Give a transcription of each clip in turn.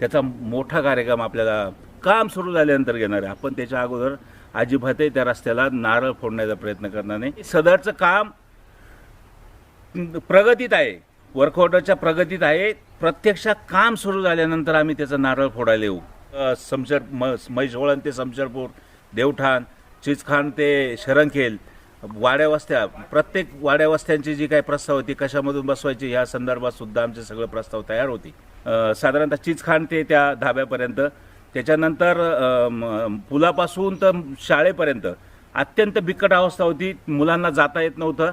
त्याचा मोठा कार्यक्रम आपल्याला काम सुरू झाल्यानंतर घेणार आहे. आपण त्याच्या अगोदर अजिबातही त्या रस्त्याला नारळ फोडण्याचा प्रयत्न करणार नाही. सदरचं काम प्रगतीत आहे. वर्कआउटच्या प्रगतीत आहे. प्रत्यक्षात काम सुरू झाल्यानंतर आम्ही त्याचं नारळ फोडायला येऊ. समशर म म्हैसवळण ते समशरपूर देवठाण चिचखान ते शरणखेल वाड्यावस्त्या प्रत्येक वाड्यावस्त्यांची जी काही प्रस्ताव होती कशामधून बसवायची या संदर्भात सुद्धा आमचे सगळे प्रस्ताव तयार होती. साधारणतः चिचखान ते त्या धाब्यापर्यंत. त्याच्यानंतर पुलापासून तर शाळेपर्यंत. अत्यंत बिकट अवस्था होती मुलांना जाता येत नव्हतं.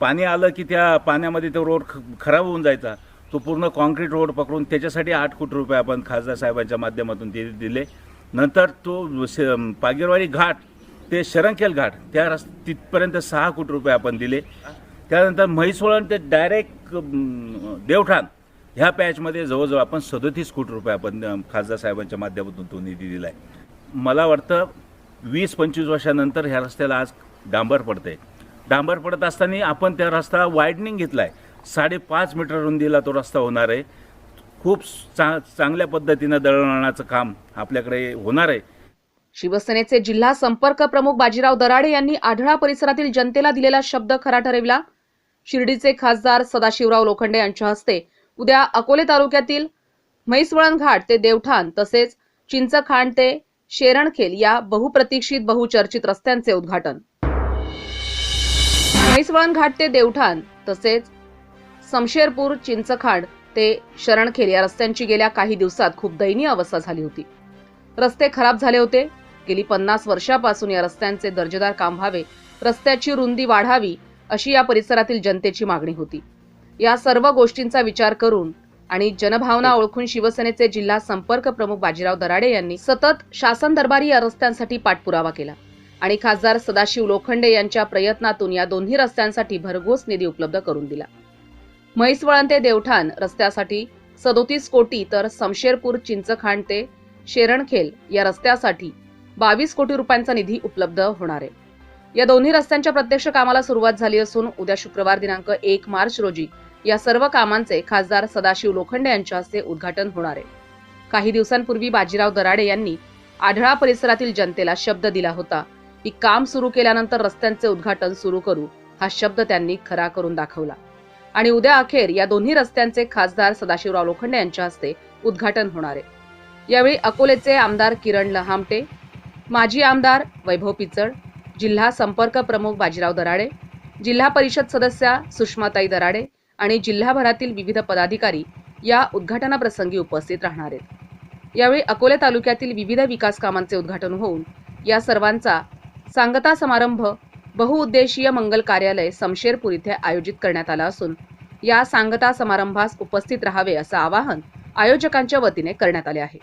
पाणी आलं की त्या पाण्यामध्ये तो रोड ख- खराब होऊन जायचा. तो पूर्ण कॉन्क्रीट रोड पकडून त्याच्यासाठी आठ कोटी रुपये आपण खासदार साहेबांच्या माध्यमातून ते दिले. नंतर तो श- पागीरवाडी घाट ते शरणखेल घाट त्या रस् तिथपर्यंत सहा कोटी रुपये आपण दिले. त्यानंतर म्हैसोळण ते डायरेक्ट देवठाण ह्या पॅचमध्ये जवळजवळ आपण सदोतीस कोटी रुपये आपण खासदार साहेबांच्या माध्यमातून तो निधी दिला आहे मला वाटतं वीस पंचवीस वर्षानंतर ह्या रस्त्याला आज डांबर पडते डांबर पडत असताना आपण त्या रस्ता वायडनिंग घेतला आहे साडेपाच मीटर रुंदीला तो रस्ता होणार आहे. खूप चा चांगल्या पद्धतीनं दळणवळणाचं काम आपल्याकडे होणार आहे. शिवसेनेचे जिल्हा संपर्क प्रमुख बाजीराव दराडे यांनी आढळा परिसरातील जनतेला दिलेला शब्द खरा ठरविला. शिर्डीचे खासदार सदाशिवराव लोखंडे यांच्या हस्ते उद्या अकोले तालुक्यातील म्हैसवळण घाट ते देवठाण तसेच चिंचखांड ते शेरणखेल या बहुप्रतीक्षित बहुचर्चित रस्त्यांचे उद्घाटन. म्हैसवळण घाट ते देवठाण तसेच समशेरपूर चिंचखांड ते शरणखेल या रस्त्यांची गेल्या काही दिवसात खूप दयनीय अवस्था झाली होती. रस्ते खराब झाले होते. गेली पन्नास वर्षापासून या रस्त्यांचे दर्जेदार काम व्हावे रस्त्याची रुंदी वाढावी अशी या परिसरातील जनतेची मागणी होती. या सर्व गोष्टींचा विचार करून आणि जनभावना ओळखून शिवसेनेचे जिल्हा संपर्क प्रमुख बाजीराव दराडे यांनी सतत शासन दरबारी या रस्त्यांसाठी पाठपुरावा केला आणि खासदार सदाशिव लोखंडे यांच्या प्रयत्नातून या दोन्ही रस्त्यांसाठी भरघोस निधी उपलब्ध करून दिला. म्हैसवळण ते देवठाण रस्त्यासाठी सदोतीस कोटी तर समशेरपूर चिंचखांड ते शेरणखेल या रस्त्यासाठी बावीस कोटी रुपयांचा निधी उपलब्ध होणार आहे. या दोन्ही रस्त्यांच्या प्रत्यक्ष कामाला सुरुवात झाली असून उद्या शुक्रवार दिनांक एक मार्च रोजी या सर्व कामांचे खासदार सदाशिव लोखंडे यांच्या हस्ते उद्घाटन होणार आहे. काही दिवसांपूर्वी बाजीराव दराडे यांनी आढळा परिसरातील जनतेला शब्द दिला होता की काम सुरू केल्यानंतर रस्त्यांचे उद्घाटन सुरू करू हा शब्द त्यांनी खरा करून दाखवला. आणि उद्या अखेर या दोन्ही रस्त्यांचे खासदार सदाशिवराव लोखंडे यांच्या हस्ते उद्घाटन होणार आहे. यावेळी अकोलेचे आमदार किरण लहामटे माजी आमदार वैभव पिचड जिल्हा संपर्क प्रमुख बाजीराव दराडे जिल्हा परिषद सदस्या सुषमाताई दराडे आणि जिल्हाभरातील विविध पदाधिकारी या उद्घाटनाप्रसंगी उपस्थित राहणार आहेत. यावेळी अकोले तालुक्यातील विविध विकास कामांचे उद्घाटन होऊन या सर्वांचा सांगता समारंभ बहुउद्देशीय मंगल कार्यालय समशेरपूर इथे आयोजित करण्यात आला असून या सांगता समारंभास उपस्थित राहावे असं आवाहन आयोजकांच्या वतीने करण्यात आले आहे.